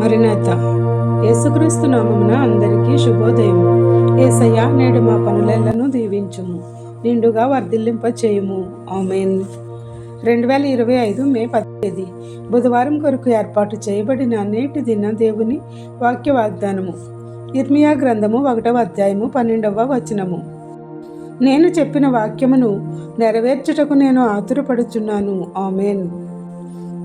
మరినేత యేసుక్రీస్తు నామమున అందరికీ శుభోదయం ఏసయ్య నేడు మా పనులను దీవించుము. నిండుగా వర్ధిల్లింప చేయుము ఆమెన్. రెండు వేల ఇరవై ఐదు మే పద్దెనిమిది బుధవారం కొరకు ఏర్పాటు చేయబడిన నేటి దిన దేవుని వాక్య వాగ్దానము ఇర్మియా గ్రంథము ఒకటవ అధ్యాయము పన్నెండవ వచనము. నేను చెప్పిన వాక్యమును నెరవేర్చుటకు నేను ఆతురపడుచున్నాను. ఆమెన్.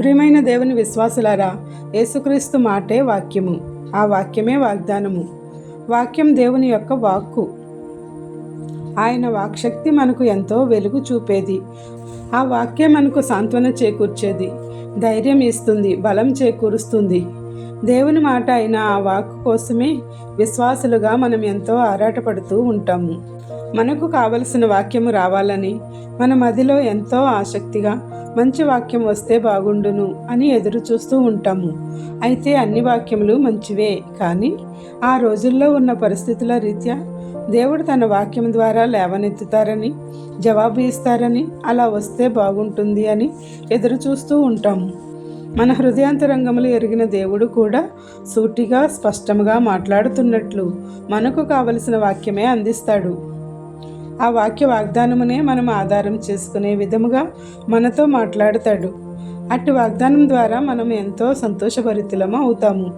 ప్రియమైన దేవుని విశ్వాసులారా యేసుక్రీస్తు మాటే వాక్యము. ఆ వాక్యమే వాగ్దానము. వాక్యం దేవుని యొక్క వాక్కు. ఆయన వాక్శక్తి మనకు ఎంతో వెలుగు చూపేది. ఆ వాక్యం మనకు సాంత్వన చేకూర్చేది. ధైర్యం ఇస్తుంది బలం చేకూరుస్తుంది. దేవుని మాట అయిన ఆ వాక్కు కోసమే విశ్వాసులుగా మనం ఎంతో ఆరాటపడుతూ ఉంటాము. మనకు కావలసిన వాక్యము రావాలని మన మదిలో ఎంతో ఆసక్తిగా మంచి వాక్యం వస్తే బాగుండును అని ఎదురు చూస్తూ ఉంటాము. అయితే అన్ని వాక్యములు మంచివే కానీ ఆ రోజుల్లో ఉన్న పరిస్థితుల రీత్యా దేవుడు తన వాక్యం ద్వారా లేవనెత్తుతారని జవాబు ఇస్తారని అలా వస్తే బాగుంటుంది అని ఎదురు చూస్తూ ఉంటాము. మన హృదయాంతరంగములు ఎరిగిన దేవుడు కూడా సూటిగా స్పష్టంగా మాట్లాడుతున్నట్లు మనకు కావలసిన వాక్యమే అందిస్తాడు. ఆ వాక్య వాగ్దానమునే మనం ఆధారం చేసుకునే విధముగా మనతో మాట్లాడతాడు. అట్టి వాగ్దానం ద్వారా మనం ఎంతో సంతోషభరితులం అవుతాము.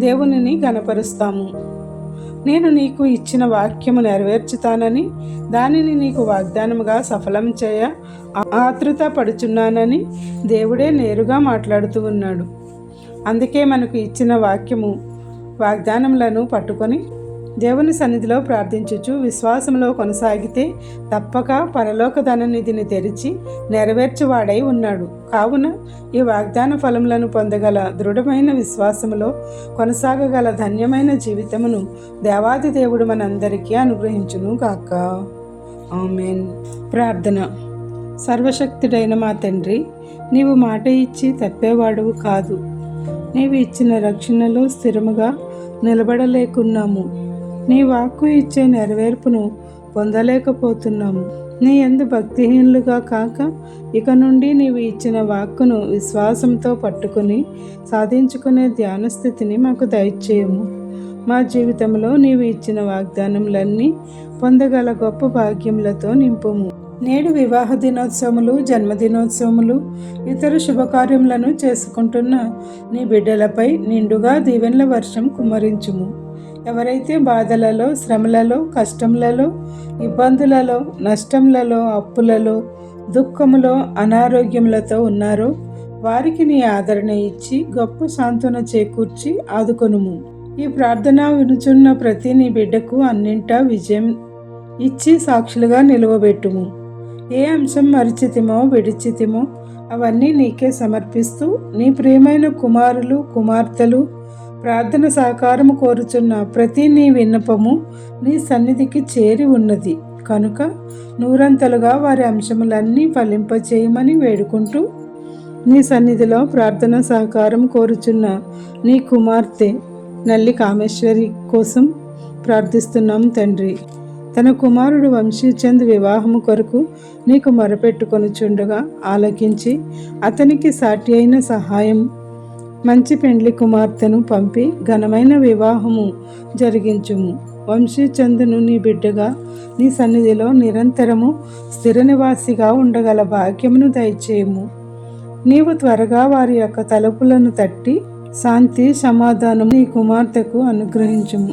దేవునిని గనపరుస్తాము నేను నీకు ఇచ్చిన వాక్యము నెరవేర్చుతానని దానిని నీకు వాగ్దానముగా సఫలం చేయ ఆతృత పడుచున్నానని దేవుడే నేరుగా మాట్లాడుతూ ఉన్నాడు. అందుకే మనకు ఇచ్చిన వాక్యము వాగ్దానములను పట్టుకొని దేవుని సన్నిధిలో ప్రార్థించుచు విశ్వాసంలో కొనసాగితే తప్పక పరలోక ధననిధిని తెరిచి నెరవేర్చువాడై ఉన్నాడు. కావున ఈ వాగ్దాన ఫలములను పొందగల దృఢమైన విశ్వాసములో కొనసాగగల ధన్యమైన జీవితమును దేవాది దేవుడు మనందరికీ అనుగ్రహించును గాక. ఆమెన్. ప్రార్థన. సర్వశక్తుడైన మా తండ్రి నీవు మాట ఇచ్చి తప్పేవాడువు కాదు. నీవు ఇచ్చిన రక్షణలో స్థిరముగా నిలబడలేకున్నాము. నీ వాక్కు ఇచ్చే నెరవేర్పును పొందలేకపోతున్నాము. నీ ఎందు భక్తిహీనులుగా కాక ఇక నుండి నీవు ఇచ్చిన వాక్కును విశ్వాసంతో పట్టుకుని సాధించుకునే ధ్యాన స్థితిని మాకు దయచేయము. మా జీవితంలో నీవు ఇచ్చిన వాగ్దానములన్నీ పొందగల గొప్ప భాగ్యములతో నింపుము. నేడు వివాహ దినోత్సవములు జన్మదినోత్సవములు ఇతర శుభకార్యములను చేసుకుంటున్న నీ బిడ్డలపై నిండుగా దీవెనల వర్షం కుమ్మరించుము. ఎవరైతే బాధలలో శ్రమలలో కష్టములలో ఇబ్బందులలో నష్టములలో అప్పులలో దుఃఖములో అనారోగ్యములతో ఉన్నారో వారికి నీ ఆదరణ ఇచ్చి గొప్ప సాంత్వన చేకూర్చి ఆదుకొనుము. ఈ ప్రార్థన వినుచున్న ప్రతి నీ బిడ్డకు అన్నింటా విజయం ఇచ్చి సాక్షులుగా నిలువబెట్టుము. ఏ అంశం మరిచితిమో విడిచితిమో అవన్నీ నీకే సమర్పిస్తూ నీ ప్రియమైన కుమారులు కుమార్తెలు ప్రార్థన సహకారము కోరుచున్న ప్రతి నీ విన్నపము నీ సన్నిధికి చేరి ఉన్నది. కనుక నూరంతలుగా వారి అంశములన్నీ ఫలింపచేయమని వేడుకుంటూ నీ సన్నిధిలో ప్రార్థన సహకారం కోరుచున్న నీ కుమార్తె నల్లి కామేశ్వరి కోసం ప్రార్థిస్తున్నాం తండ్రి. తన కుమారుడు వంశీచంద్ వివాహము కొరకు నీకు మొరపెట్టుకొనుచుండగా ఆలకించి అతనికి సాటి అయిన సహాయం మంచి పెండ్లి కుమార్తెను పంపి ఘనమైన వివాహము జరిగించుము. వంశీచందును నీ బిడ్డగా నీ సన్నిధిలో నిరంతరము స్థిర నివాసిగా ఉండగల భాగ్యమును దయచేయము. నీవు త్వరగా వారి యొక్క తలుపులను తట్టి శాంతి సమాధానం నీ కుమార్తెకు అనుగ్రహించుము.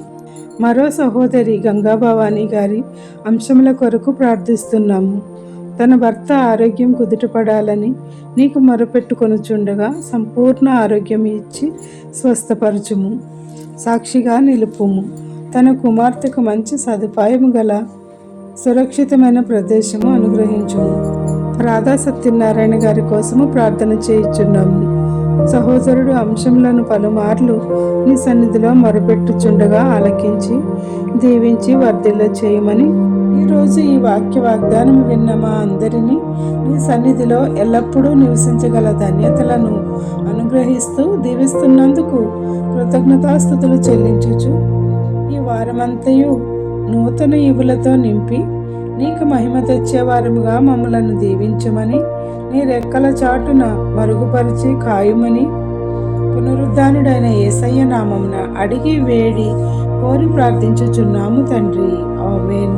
మరో సహోదరి గంగాభవాని గారి అంశముల కొరకు ప్రార్థిస్తున్నాము. తన భర్త ఆరోగ్యం కుదుటపడాలని నీకు మొరపెట్టుకొనుచుండగా సంపూర్ణ ఆరోగ్యం ఇచ్చి స్వస్థపరచుము. సాక్షిగా నిలుపుము. తన కుమార్తెకు మంచి సదుపాయము గల సురక్షితమైన ప్రదేశము అనుగ్రహించుము. రాధా సత్యనారాయణ గారి కోసము ప్రార్థన చేయుచున్నాము. సహోదరుడు అంశములను పలుమార్లు నీ సన్నిధిలో మొరపెట్టుచుండగా ఆలకించి దీవించి వర్ధిల్ల చేయమని ఈరోజు ఈ వాక్య వాగ్దానం విన్న మా అందరినీ నీ సన్నిధిలో ఎల్లప్పుడూ నివసించగల ధన్యతలను అనుగ్రహిస్తూ దీవిస్తున్నందుకు కృతజ్ఞతాస్థుతులు చెల్లించుచు. ఈ వారమంతయు నూతన ఇవులతో నింపి నీకు మహిమ తెచ్చేవారముగా మమ్మలను దీవించమని నీ రెక్కల చాటున మరుగుపరిచి ఖాయమని పునరుద్ధానుడైన యేసయ్య నామమున అడిగి వేడి కోరి ప్రార్థించుచున్నాము తండ్రి. ఆమెన్.